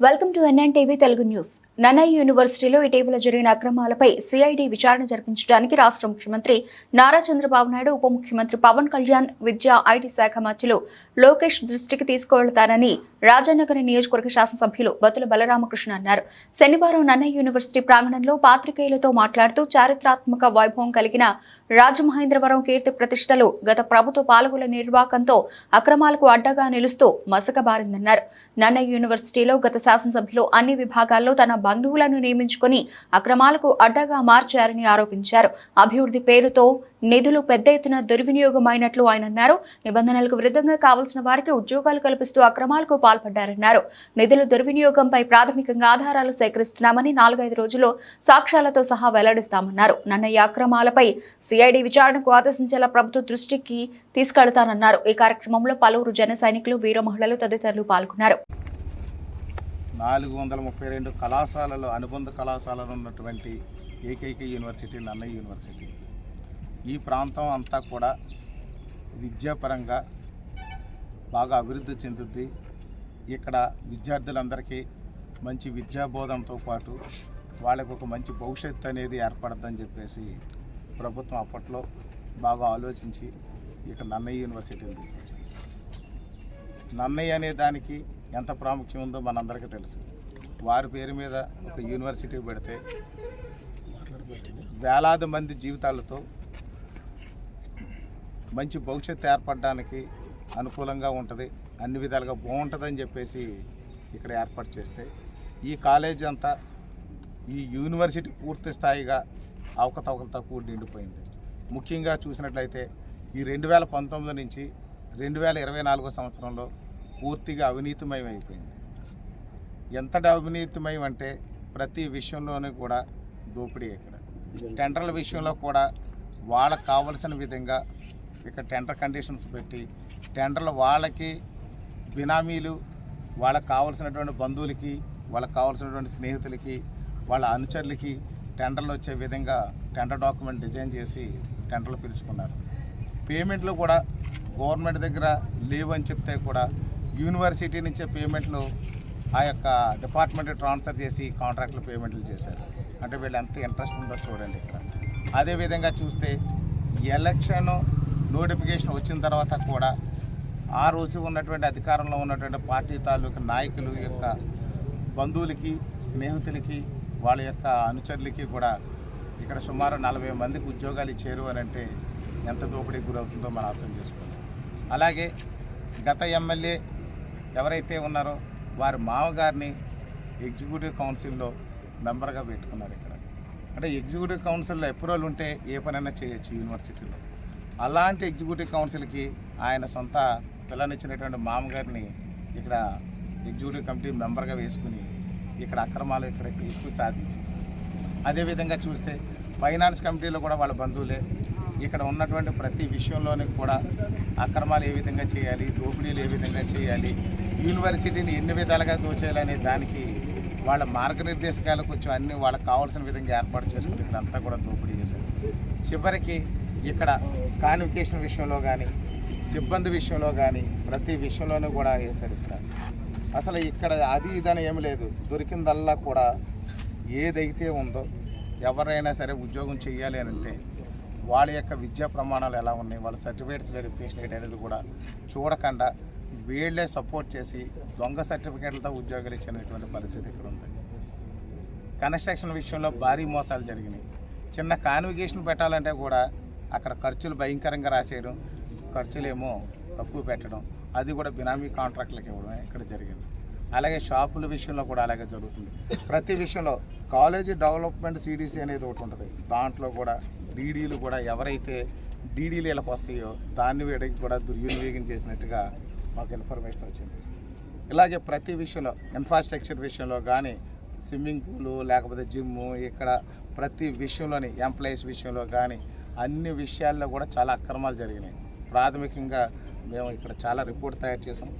Welcome to NN TV Telugu news. Nannaya యూనివర్సిటీలో ఇటీవల జరిగిన అక్రమాలపై సిఐడి విచారణ జరిపించడానికి రాష్ట్ర ముఖ్యమంత్రి నారా చంద్రబాబు నాయుడు ఉప ముఖ్యమంత్రి పవన్ కళ్యాణ్ విద్యా ఐటీ శాఖ మంత్రులు లోకేష్ దృష్టికి తీసుకువెళ్తారని రాజానగర నియోజకవర్గ శాసనసభ్యులు బతుల బలరామకృష్ణ అన్నారు. శనివారం నన్నయ్య యూనివర్సిటీ ప్రాంగణంలో పాత్రికేయులతో మాట్లాడుతూ చారిత్రాత్మక వైభవం కలిగిన రాజమహేంద్రవరం కీర్తి ప్రతిష్టలు గత ప్రభుత్వ పాలకుల నిర్వాకంతో అక్రమాలకు అడ్డగా నిలుస్తూ మసకబారిందన్నారు. నన్నయ్య యూనివర్సిటీలో గత శాసనసభ్యులు అన్ని విభాగాల్లో తన బంధువులను నియమించుకొని అక్రమాలకు అడ్డగా మార్చారని ఆరోపించారు. అభివృద్ధి పేరుతో నిధులు పెద్ద ఎత్తున దుర్వినియోగమైనట్లు ఆయన అన్నారు. నిబంధనలకు విరుద్ధంగా కావాల్సిన వారికి ఉద్యోగాలు కల్పిస్తూ అక్రమాలకు పాల్పడ్డారన్నారు. నిధుల దుర్వినియోగంపై ప్రాథమికంగా ఆధారాలు సేకరిస్తున్నామని నాలుగైదు రోజుల్లో సాక్ష్యాలతో సహా వెల్లడిస్తామన్నారు. నన్నయ్య అక్రమాలపై సిఐడి విచారణకు ఆదేశించేలా ప్రభుత్వ దృష్టికి తీసుకెళ్తానన్నారు. ఈ కార్యక్రమంలో పలువురు జన సైనికులు వీర మహిళలు తదితరులు పాల్గొన్నారు. నాలుగు వందల ముప్పై రెండు కళాశాలలో అనుబంధ కళాశాలలో ఉన్నటువంటి ఏకైక యూనివర్సిటీ నన్నయ్య యూనివర్సిటీ. ఈ ప్రాంతం అంతా కూడా విద్యాపరంగా బాగా అభివృద్ధి చెందుద్ది. ఇక్కడ విద్యార్థులందరికీ మంచి విద్యాబోధంతో పాటు వాళ్ళకు ఒక మంచి భవిష్యత్తు అనేది ఏర్పడద్దని చెప్పేసి ప్రభుత్వం అప్పట్లో బాగా ఆలోచించి ఇక్కడ నన్నయ్య యూనివర్సిటీని తీసుకొచ్చింది. నన్నయ్య అనే దానికి ఎంత ప్రాముఖ్యం ఉందో మనందరికీ తెలుసు. వారి పేరు మీద ఒక యూనివర్సిటీ పెడితే వేలాది మంది జీవితాలతో మంచి భవిష్యత్తు ఏర్పడడానికి అనుకూలంగా ఉంటుంది. అన్ని విధాలుగా బాగుంటుందని చెప్పేసి ఇక్కడ ఏర్పాటు చేస్తే ఈ కాలేజీ అంతా ఈ యూనివర్సిటీ పూర్తి స్థాయిగా అవకతవకలతో కూడి నిండిపోయింది. ముఖ్యంగా చూసినట్లయితే ఈ రెండు వేల పంతొమ్మిది నుంచి రెండు వేల ఇరవై నాలుగో సంవత్సరంలో పూర్తిగా అవినీతిమయం అయిపోయింది ఎంతటి అవినీతిమయం అంటే ప్రతి విషయంలోనూ కూడా దోపిడీ ఇక్కడ. టెండర్ల విషయంలో కూడా వాళ్ళకు కావలసిన విధంగా ఇక్కడ టెండర్ కండిషన్స్ పెట్టి టెండర్లు వాళ్ళకి బినామీలు వాళ్ళకి కావాల్సినటువంటి బంధువులకి వాళ్ళకి కావాల్సినటువంటి స్నేహితులకి వాళ్ళ అనుచరులకి టెండర్లు వచ్చే విధంగా టెండర్ డాక్యుమెంట్ డిజైన్ చేసి టెండర్లు పిలుచుకున్నారు. పేమెంట్లు కూడా గవర్నమెంట్ దగ్గర లేవు అని చెప్తే కూడా యూనివర్సిటీ నుంచే పేమెంట్లు ఆ యొక్క డిపార్ట్మెంట్ ట్రాన్స్ఫర్ చేసి కాంట్రాక్ట్లు పేమెంట్లు చేశారు. అంటే వీళ్ళు ఎంత ఇంట్రెస్ట్ ఉందో చూడండి ఇక్కడ. అదేవిధంగా చూస్తే ఎలక్షన్ నోటిఫికేషన్ వచ్చిన తర్వాత కూడా ఆ రోజు ఉన్నటువంటి అధికారంలో ఉన్నటువంటి పార్టీ తాలూకు నాయకులు యొక్క బంధువులకి స్నేహితులకి వాళ్ళ యొక్క అనుచరులకి కూడా ఇక్కడ సుమారు నలభై మందికి ఉద్యోగాలు ఇచ్చారు అని అంటే ఎంత దోపిడీ గురవుతుందో మనం అర్థం చేసుకోవాలి. అలాగే గత ఎమ్మెల్యే ఎవరైతే ఉన్నారో వారి మామగారిని ఎగ్జిక్యూటివ్ కౌన్సిల్లో మెంబర్గా పెట్టుకున్నారు ఇక్కడ. అంటే ఎగ్జిక్యూటివ్ కౌన్సిల్లో అప్రూవల్ ఉంటే ఏ పనైనా చేయొచ్చు యూనివర్సిటీలో. అలాంటి ఎగ్జిక్యూటివ్ కౌన్సిల్కి ఆయన సొంత పిల్లనిచ్చినటువంటి మామగారిని ఇక్కడ ఎగ్జిక్యూటివ్ కమిటీ మెంబర్గా వేసుకుని ఇక్కడ అక్రమాలు ఇక్కడ ఎక్కువ సాధించి. అదేవిధంగా చూస్తే ఫైనాన్స్ కమిటీలో కూడా వాళ్ళ బంధువులే. ఇక్కడ ఉన్నటువంటి ప్రతి విషయంలోని కూడా అక్రమాలు ఏ విధంగా చేయాలి దోపిడీలు ఏ విధంగా చేయాలి యూనివర్సిటీని ఎన్ని విధాలుగా దోచేయాలనే దానికి వాళ్ళ మార్గనిర్దేశకాలు కొంచెం అన్ని వాళ్ళకి కావాల్సిన విధంగా ఏర్పాటు చేసుకుని ఇక్కడ అంతా కూడా దోపిడీ చేశారు. చివరికి ఇక్కడ కాన్వికేషన్ విషయంలో కానీ సిబ్బంది విషయంలో కానీ ప్రతి విషయంలోనూ కూడా వేశారు సార్ అసలు ఇక్కడ అది ఇదని ఏమి లేదు. దొరికిందల్లా కూడా ఏదైతే ఉందో ఎవరైనా సరే ఉద్యోగం చేయాలి అంటే వాళ్ళ యొక్క విద్యా ప్రమాణాలు ఎలా ఉన్నాయి వాళ్ళ సర్టిఫికేట్స్ వెరిఫికేషన్ ఏంటి అనేది కూడా చూడకుండా వీళ్ళే సపోర్ట్ చేసి దొంగ సర్టిఫికేట్లతో ఉద్యోగాలు ఇచ్చినటువంటి పరిస్థితి ఇక్కడ ఉంది. కన్స్ట్రక్షన్ విషయంలో భారీ మోసాలు జరిగినాయి. చిన్న కాన్వికేషన్ పెట్టాలంటే కూడా అక్కడ ఖర్చులు భయంకరంగా రాసేయడం ఖర్చులేమో తక్కువ పెట్టడం అది కూడా బినామీ కాంట్రాక్టులకు ఇవ్వడం ఇక్కడ జరిగింది. అలాగే షాపుల విషయంలో కూడా అలాగే జరుగుతుంది. ప్రతి విషయంలో కాలేజీ డెవలప్మెంట్ సిడిసి అనేది ఒకటి ఉంటుంది. దాంట్లో కూడా డీడీలు కూడా ఎవరైతే డీడీలు వీళ్ళకి వస్తాయో దాన్ని వీడికి కూడా దుర్వినియోగం చేసినట్టుగా మాకు ఇన్ఫర్మేషన్ వచ్చింది. ఇలాగే ప్రతి విషయంలో ఇన్ఫ్రాస్ట్రక్చర్ విషయంలో కానీ స్విమ్మింగ్ పూలు లేకపోతే జిమ్ము ఇక్కడ ప్రతి విషయంలోని ఎంప్లాయీస్ విషయంలో కానీ అన్ని విషయాల్లో కూడా చాలా అక్రమాలు జరిగినాయి. ప్రాథమికంగా మేము ఇక్కడ చాలా రిపోర్ట్ తయారు చేసాం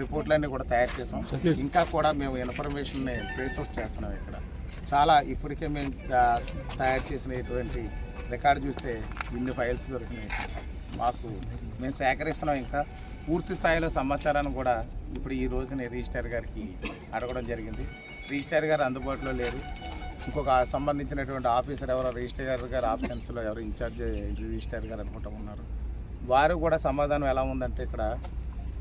రిపోర్ట్లన్నీ కూడా తయారు చేసాం ఇంకా కూడా మేము ఇన్ఫర్మేషన్ని అవుట్ చేస్తున్నాం ఇక్కడ. చాలా ఇప్పటికే మేము తయారు చేసినటువంటి రికార్డు చూస్తే ఇన్ని ఫైల్స్ దొరికినాయి. మాకు మేము సేకరిస్తున్నాం ఇంకా. పూర్తి స్థాయిలో సమాచారాన్ని కూడా ఇప్పుడు ఈ రోజున రిజిస్టర్ గారికి అడగడం జరిగింది. రిజిస్టర్ గారు అందుబాటులో లేరు. ఇంకొక సంబంధించినటువంటి ఆఫీసర్ ఎవరో రిజిస్టర్ గారు గారు ఆప్షన్స్లో ఎవరు ఇన్ఛార్జ్ రిజిస్టర్ గారు అనుకుంటా ఉన్నారు. వారు కూడా సమాధానం ఎలా ఉందంటే ఇక్కడ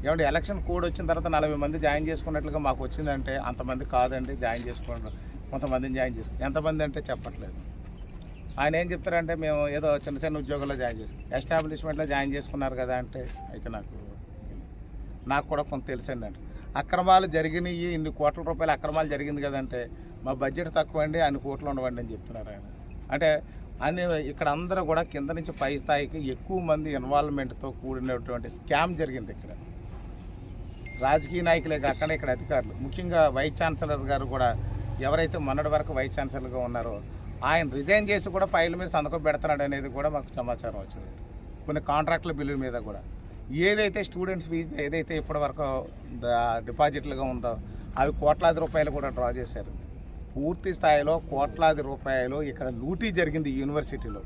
ఏమంటే ఎలక్షన్ కోడ్ వచ్చిన తర్వాత నలభై మంది జాయిన్ చేసుకున్నట్లుగా మాకు వచ్చిందంటే అంతమంది కాదండి జాయిన్ చేసుకోండి కొంతమందిని జాయిన్ చేసుకో ఎంతమంది అంటే చెప్పట్లేదు. ఆయన ఏం చెప్తారంటే మేము ఏదో చిన్న చిన్న ఉద్యోగాల్లో జాయిన్ చేసి ఎస్టాబ్లిష్మెంట్లో జాయిన్ చేసుకున్నారు కదా అంటే అయితే నాకు నాకు కూడా కొంత తెలుసండి. అంటే అక్రమాలు జరిగినాయి ఇన్ని కోట్ల రూపాయల అక్రమాలు జరిగింది కదంటే మా బడ్జెట్ తక్కువ అండి అన్ని కోట్లు ఉండవండి అని చెప్తున్నారు ఆయన. అంటే అని ఇక్కడ అందరూ కూడా కింద నుంచి పై స్థాయికి ఎక్కువ మంది ఇన్వాల్వ్మెంట్తో కూడినటువంటి స్కామ్ జరిగింది ఇక్కడ. రాజకీయ నాయకులే కాకుండా ఇక్కడ అధికారులు ముఖ్యంగా వైస్ ఛాన్సలర్ గారు కూడా ఎవరైతే మొన్నటి వరకు వైస్ ఛాన్సలర్గా ఉన్నారో ఆయన రిజైన్ చేసి కూడా ఫైల్ మీద సంతకం పెడుతున్నాడు అనేది కూడా మాకు సమాచారం వచ్చింది. కొన్ని కాంట్రాక్టుల బిల్లుల మీద కూడా. ఏదైతే స్టూడెంట్స్ ఫీజు ఏదైతే ఇప్పటివరకు డిపాజిట్లుగా ఉందో అవి కోట్లాది రూపాయలు కూడా డ్రా చేశారు. పూర్తి స్థాయిలో కోట్లాది రూపాయలు ఇక్కడ లూటీ జరిగింది యూనివర్సిటీలో.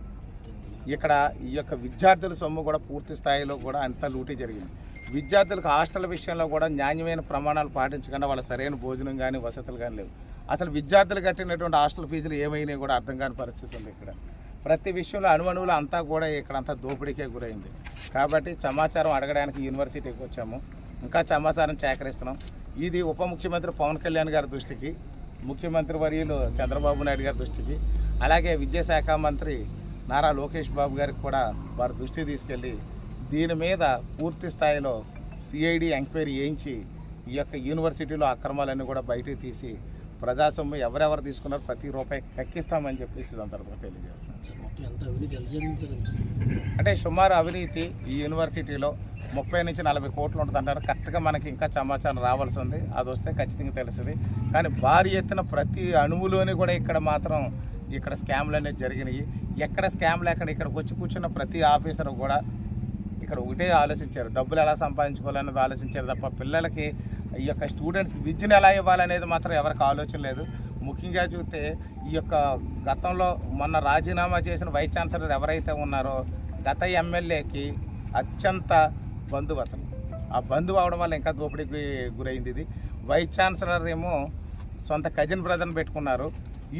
ఇక్కడ ఈ యొక్క విద్యార్థుల సొమ్ము కూడా పూర్తి స్థాయిలో కూడా అంత లూటీ జరిగింది. విద్యార్థులకు హాస్టల్ విషయంలో కూడా నాణ్యమైన ప్రమాణాలు పాటించకుండా వాళ్ళ సరైన భోజనం కానీ వసతులు కానీ లేవు. అసలు విద్యార్థులు కట్టినటువంటి హాస్టల్ ఫీజులు ఏమైనాయి కూడా అర్థం కాని పరిస్థితి ఉంది ఇక్కడ. ప్రతి విషయంలో అణువణువులు అంతా కూడా ఇక్కడ అంతా దోపిడీకే గురైంది. కాబట్టి సమాచారం అడగడానికి యూనివర్సిటీకి వచ్చాము. ఇంకా సమాచారం సేకరిస్తున్నాం. ఇది ఉప ముఖ్యమంత్రి పవన్ కళ్యాణ్ గారి దృష్టికి ముఖ్యమంత్రి వర్యులు చంద్రబాబు నాయుడు గారి దృష్టికి అలాగే విద్యాశాఖ మంత్రి నారా లోకేష్ బాబు గారికి కూడా వారి దృష్టికి తీసుకెళ్ళి దీని మీద పూర్తి స్థాయిలో సిఐడి ఎంక్వైరీ చేయించి ఈ యొక్క యూనివర్సిటీలో అక్రమాలన్నీ కూడా బయటకు తీసి ప్రజాసొమ్ము ఎవరెవరు తీసుకున్నారో ప్రతి రూపాయి కక్కిస్తామని చెప్పేసి ఈ తెలియజేస్తున్నాను. అంటే సుమారు అవినీతి ఈ యూనివర్సిటీలో ముప్పై నుంచి నలభై కోట్లు ఉంటుంది అంటారు. కరెక్ట్గా మనకి ఇంకా సమాచారం రావాల్సి ఉంది. అది వస్తే ఖచ్చితంగా తెలుస్తుంది. కానీ భారీ ఎత్తున ప్రతి అణువులోని కూడా ఇక్కడ మాత్రం ఇక్కడ స్కామ్లు అనేవి జరిగినాయి. ఎక్కడ స్కామ్ లేకుండా ఇక్కడికి వచ్చి కూర్చున్న ప్రతి ఆఫీసర్ కూడా ఇక్కడ ఒకటే ఆలోచించారు. డబ్బులు ఎలా సంపాదించుకోవాలనేది ఆలోచించారు తప్ప పిల్లలకి ఈ యొక్క స్టూడెంట్స్కి విద్యను ఎలా ఇవ్వాలనేది మాత్రం ఎవరికి ఆలోచన లేదు. ముఖ్యంగా చూస్తే ఈ యొక్క గతంలో మొన్న రాజీనామా చేసిన వైస్ ఛాన్సలర్ ఎవరైతే ఉన్నారో గత ఎమ్మెల్యేకి అత్యంత బంధువతను ఆ బంధువు అవడం వల్ల ఇంకా దోపిడీకి గురైంది ఇది. వైస్ ఛాన్సలర్ ఏమో సొంత కజిన్ బ్రదర్ని పెట్టుకున్నారు.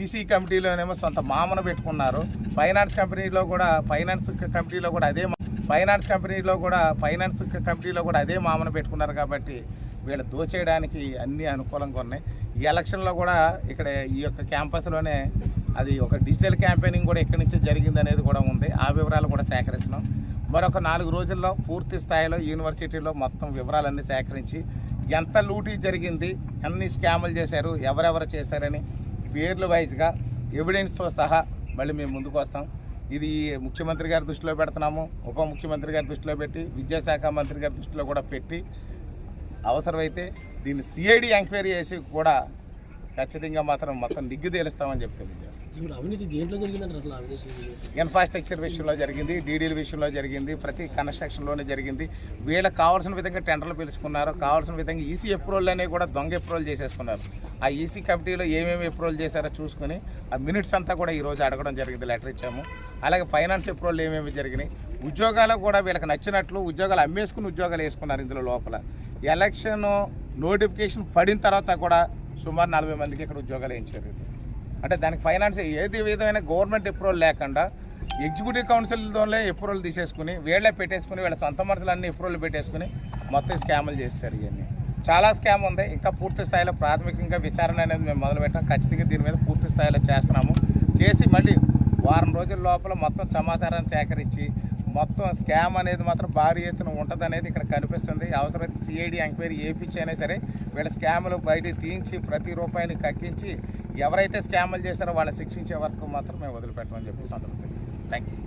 ఈసీ కమిటీలోనేమో సొంత మామను పెట్టుకున్నారు. ఫైనాన్స్ కంపెనీలో కూడా ఫైనాన్స్ కమిటీలో కూడా అదే ఫైనాన్స్ కంపెనీలో కూడా ఫైనాన్స్ కమిటీలో కూడా అదే మామను పెట్టుకున్నారు కాబట్టి వీళ్ళు దోచేయడానికి అన్ని అనుకూలంగా ఉన్నాయి. ఈ ఎలక్షన్లో కూడా ఇక్కడ ఈ యొక్క క్యాంపస్లోనే అది ఒక డిజిటల్ క్యాంపెయినింగ్ కూడా ఎక్కడి నుంచి జరిగింది అనేది కూడా ఉంది. ఆ వివరాలు కూడా సేకరిస్తున్నాం. మరొక నాలుగు రోజుల్లో పూర్తి స్థాయిలో యూనివర్సిటీలో మొత్తం వివరాలన్నీ సేకరించి ఎంత లూటీ జరిగింది ఎన్ని స్కాములు చేశారు ఎవరెవరు చేశారని పేర్లు వైజ్గా ఎవిడెన్స్తో సహా మళ్ళీ మేము ముందుకు వస్తాం. ఇది ముఖ్యమంత్రి గారి దృష్టిలో పెడుతున్నాము. ఉప ముఖ్యమంత్రి గారి దృష్టిలో పెట్టి విద్యాశాఖ మంత్రి గారి దృష్టిలో కూడా పెట్టి అవసరమైతే దీన్ని సిఐడి ఎంక్వైరీ చేసి కూడా ఖచ్చితంగా మాత్రం మొత్తం నిగ్గు తేలుస్తామని చెప్పి తెలియజేస్తాం ఇన్ఫ్రాస్ట్రక్చర్ విషయంలో జరిగింది డీడీల విషయంలో జరిగింది ప్రతి కన్స్ట్రక్షన్లోనే జరిగింది. వీళ్ళకి కావాల్సిన విధంగా టెండర్లు పిలుచుకున్నారు కావాల్సిన విధంగా ఈసీ అప్రూవల్ అనేవి కూడా దొంగ అప్రూవల్ చేసేసుకున్నారు. ఆ ఈసీ కమిటీలో ఏమేమి అప్రూవల్ చేశారో చూసుకుని ఆ మినిట్స్ అంతా కూడా ఈరోజు అడగడం జరిగింది లెటర్ ఇచ్చాము. అలాగే ఫైనాన్స్ అప్రూవల్ ఏమేమి జరిగినాయి ఉద్యోగాలు కూడా వీళ్ళకి నచ్చినట్లు ఉద్యోగాలు అమ్మేసుకుని ఉద్యోగాలు వేసుకున్నారు ఇందులో లోపల. ఎలక్షన్ నోటిఫికేషన్ పడిన తర్వాత కూడా సుమారు నలభై మందికి ఇక్కడ ఉద్యోగాలు వేయించారు. అంటే దానికి ఫైనాన్స్ ఏది విధమైన గవర్నమెంట్ అప్రూవల్ లేకుండా ఎగ్జిక్యూటివ్ కౌన్సిల్తోనే అప్రూవల్ తీసేసుకుని వీళ్ళే పెట్టేసుకుని వీళ్ళ సొంత మనుషులన్నీ అప్రూవల్ పెట్టేసుకుని మొత్తం స్కాములు చేస్తారు ఇవన్నీ. చాలా స్కామ్ ఉంది. ఇంకా పూర్తి స్థాయిలో ప్రాథమికంగా విచారణ అనేది మేము మొదలుపెట్టాం. ఖచ్చితంగా దీని మీద పూర్తి స్థాయిలో చేస్తున్నాము. చేసి మళ్ళీ వారం రోజుల లోపల మొత్తం సమాచారాన్ని సేకరించి మొత్తం స్కామ్ అనేది మాత్రం భారీ ఎత్తున ఉంటుంది అనేది ఇక్కడ కనిపిస్తుంది. అవసరమైతే సిఐడి ఎంక్వైరీ ఏపించి అయినా సరే వీళ్ళ స్కాములు బయట తీయించి ప్రతి రూపాయిని కక్కించి ఎవరైతే స్కాములు చేస్తారో వాళ్ళని శిక్షించే వరకు మాత్రం మేము వదిలిపెట్టమని చెప్పి సందర్భం థ్యాంక్ యూ